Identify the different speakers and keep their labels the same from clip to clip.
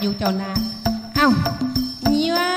Speaker 1: อยู่เจ้านาเอ้านี่ว่า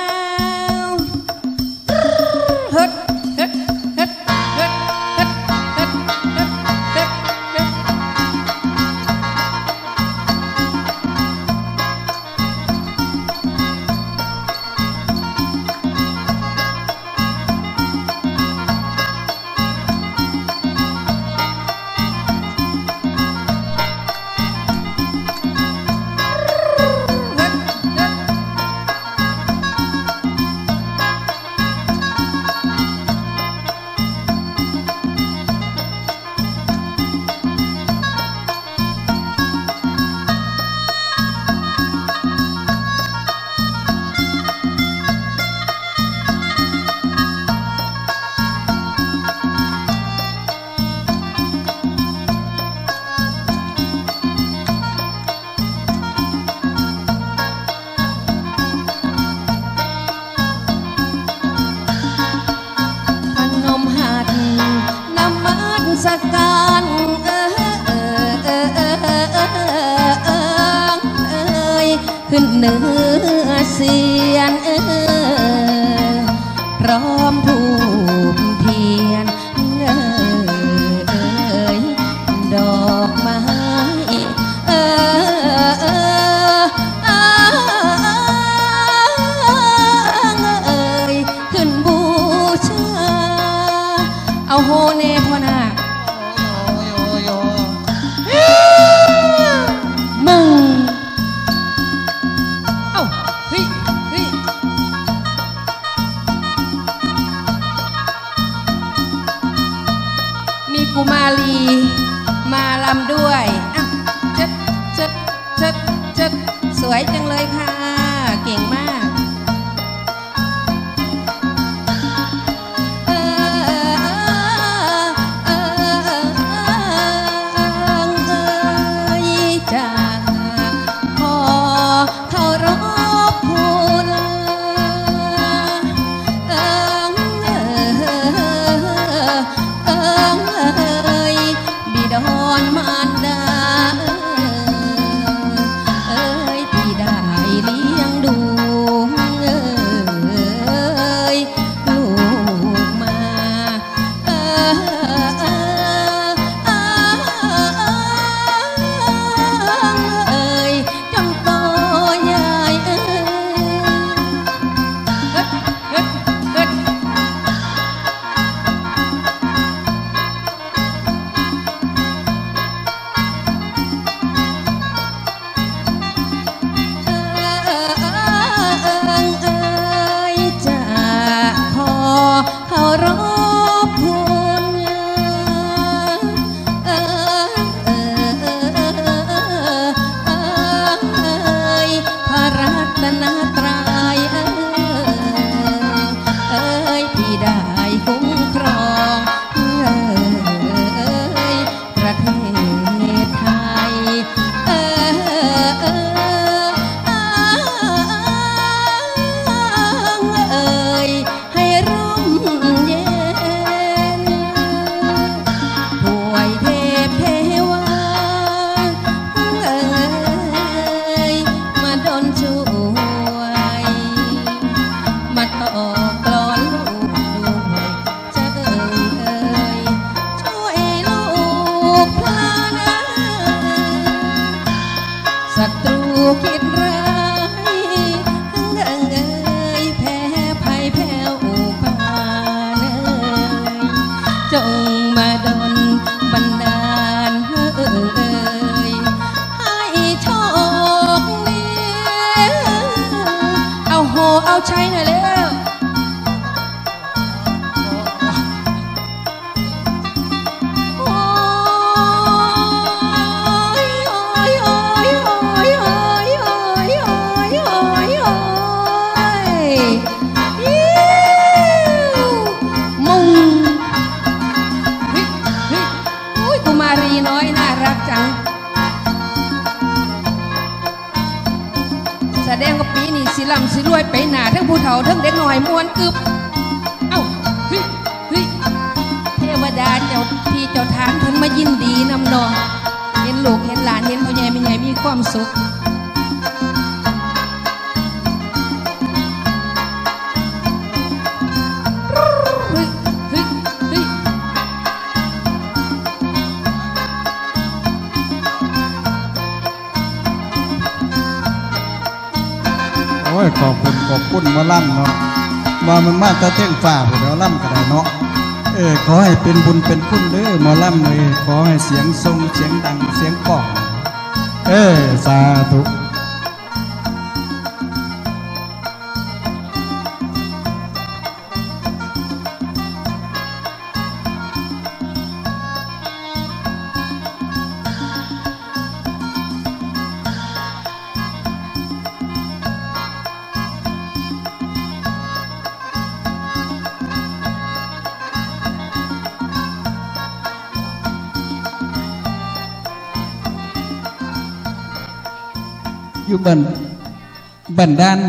Speaker 1: สักการเออเออเออเออเออขึ้นเหนือเสียนเกุมารี มาลำด้วยอะชดชดชดชดสวยจังเลยค่ะ แดงว่าปีนี่สิลำสิรวยไปหนาทั้งผู้เฒ่าทั้งเด็กหน่อยมวนกึบ เอ้าเฮ้ยเฮ้ยเทวดาเจ้าที่เจ้าทางเพิ่นมายินดีนำนอง เห็นลูกเห็นหลานเห็นพ่อใหญ่แม่ใหญ่มีความสุข
Speaker 2: ยขอบคุณขอบคุณมาล่ำเนาะว่ามันมาตะเท่งฝ่าไปแล้วล่ำก็ไดเนาะเออขอให้เป็นบุญเป็นคุณเด้อหมอล่ำเลยขอให้เสียงทรงเสียงดังเสียงปอกเออสาธุ อยู่บันบันดาน